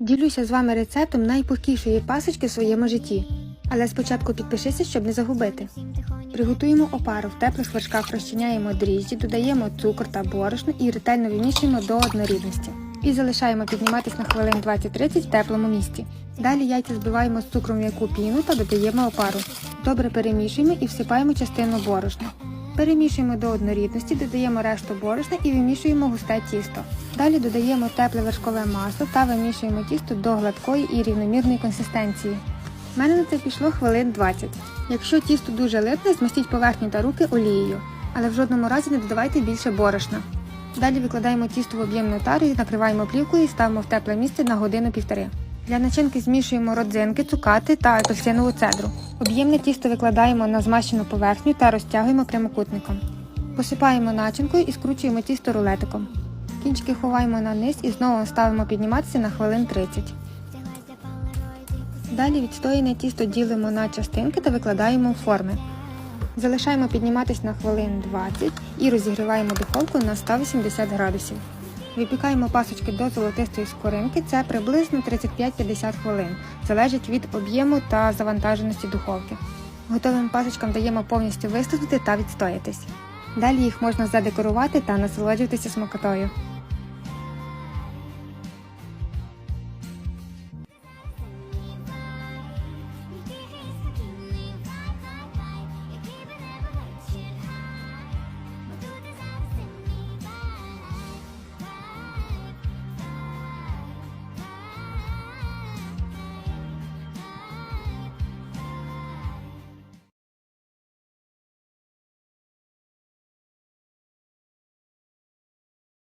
Ділюся з вами рецептом найпухкішої пасочки в своєму житті. Але спочатку підпишися, щоб не загубити. Приготуємо опару. В теплих вершках розчиняємо дріжджі, додаємо цукор та борошно і ретельно вимішуємо до однорідності. І залишаємо підніматись на хвилин 20-30 в теплому місці. Далі яйця збиваємо з цукром в яку піну та додаємо опару. Добре перемішуємо і всипаємо частину борошна. Перемішуємо до однорідності, додаємо решту борошна і вимішуємо густе тісто. Далі додаємо тепле вершкове масло та вимішуємо тісто до гладкої і рівномірної консистенції. У мене на це пішло хвилин 20. Якщо тісто дуже липне, змастіть поверхню та руки олією, але в жодному разі не додавайте більше борошна. Далі викладаємо тісто в об'ємну тару накриваємо плівкою і ставимо в тепле місце на годину-півтори. Для начинки змішуємо родзинки, цукати та апельсинову цедру. Об'ємне тісто викладаємо на змащену поверхню та розтягуємо прямокутником. Посипаємо начинкою і скручуємо тісто рулетиком. Кінчики ховаємо на низ і знову ставимо підніматися на хвилин 30. Далі відстояне тісто ділимо на частинки та викладаємо у форми. Залишаємо підніматись на хвилин 20 і розігріваємо духовку на 180 градусів. Випікаємо пасочки до золотистої скоринки, це приблизно 35-50 хвилин, залежить від об'єму та завантаженості духовки. Готовим пасочкам даємо повністю вистигнути та відстоятись. Далі їх можна задекорувати та насолоджуватися смакотою.